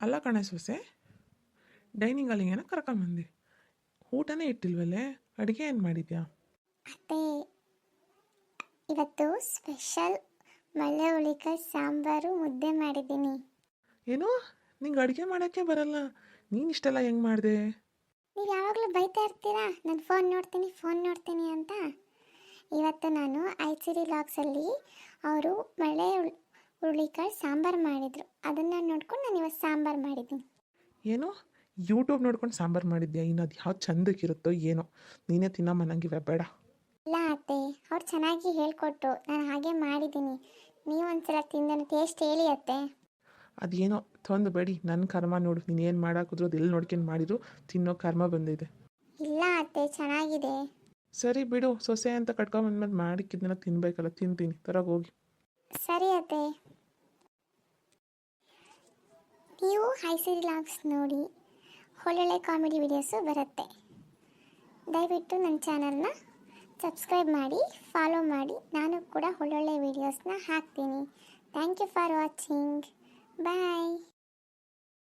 ಅಲ್ಲ ಕಣೆ ಸೊಸೆ. ಡೈನಿಂಗ್ ಏನೋ ಕರ್ಕೊಂಬಂದಿ ಊಟನೇ ಇಟ್ಟಿಲ್ವಲ್ಲೇ ಅಡುಗೆ ಏನು ಮಾಡಿದ್ಯಾ? ಅತ್ತೆ ಇವತ್ತು ಸ್ಪೆಷಲ್ ಮಳೆ ಉಳಿಕಾಯಿ ಸಾಂಬಾರು ಮುದ್ದೆ ಮಾಡಿದ್ದೀನಿ. ಏನು? ನಿಂಗೆ ಅಡುಗೆ ಮಾಡೋಕ್ಕೆ ಬರಲ್ಲ. ನೀನು ಇಷ್ಟೆಲ್ಲ ಹೆಂಗೆ ಮಾಡಿದೆ? ನೀವು ಯಾವಾಗಲೂ ಬೈತಾ ಇರ್ತೀರಾ? ನಾನು ಫೋನ್ ನೋಡ್ತೀನಿ ಫೋನ್ ನೋಡ್ತೀನಿ ಅಂತ. ಇವತ್ತು ನಾನು ಐಸಿರಿ ಲಾಕ್ಸಲ್ಲಿ ಅವರು ಮಳೆ ಹುರುಳಿಕಾಳು ಸಾಂಬಾರು ಮಾಡಿದ್ರು. ಅದನ್ನು ನೋಡ್ಕೊಂಡು ನಾನು ಇವತ್ತು ಸಾಂಬಾರು ಮಾಡಿದ್ದೀನಿ. ಏನು? ಯೂಟ್ಯೂಬ್ ನೋಡ್ಕೊಂಡು ಸಾಂಬಾರು ಮಾಡಿದ್ಯಾ? ಇನ್ನು ಅದು ಯಾವ ಚಂದಕ್ಕಿರುತ್ತೋ ಏನೋ? ನೀನೇ ತಿನ್ನಮ್ಮ ನಂಗಿವೆ ಬೇಡ. ಇಲ್ಲ ಅತ್ತೆ ಅವ್ರು ಚೆನ್ನಾಗಿ ಹೇಳ್ಕೊಟ್ರು. ನಾನು ಹಾಗೆ ಮಾಡಿದ್ದೀನಿ. ನೀವು ಒಂದ್ಸಲ ತಿಂದನ ಟೇಸ್ಟ್ ಹೇಳಿ ಅತ್ತೆ. ಅದೇನೋ? ತಂದು ಬೇಡಿ. ನನ್ನ ಕರ್ಮ ನೋಡು. ನೀನು ಏನು ಮಾಡಾಕಿದ್ರು ಅದು ಎಲ್ಲಿ ನೋಡ್ಕೊಂಡು ಮಾಡಿದ್ರು ತಿನ್ನೋ ಕರ್ಮ ಬಂದಿದೆ. ಇಲ್ಲ ಅತ್ತೆ ಚೆನ್ನಾಗಿದೆ. ಸರಿ ಬಿಡು. ಸೊಸೆ ಅಂತ ಕಟ್ಕೊಂಬಂದ್ಮೇಲೆ ಮಾಡಿಕ್ಕಿದ್ದನ್ನ ತಿನ್ಬೇಕಲ್ಲ ತಿಂತೀನಿ. ತರಾಗ ಹೋಗಿ. ಸರಿ ಅತ್ತೆ. ನೀವು ಹೈಸಿರಿ ಲಾಗ್ಸ್ ನೋಡಿ ಒಳ್ಳೊಳ್ಳೆ ಕಾಮಿಡಿ ವಿಡಿಯೋಸು ಬರುತ್ತೆ. ದಯವಿಟ್ಟು ನನ್ನ ಚಾನಲ್ನ ಸಬ್ಸ್ಕ್ರೈಬ್ ಮಾಡಿ ಫಾಲೋ ಮಾಡಿ. ನಾನು ಕೂಡ ಒಳ್ಳೊಳ್ಳೆ ವೀಡಿಯೋಸ್ನ ಹಾಕ್ತೀನಿ. Thank you for watching bye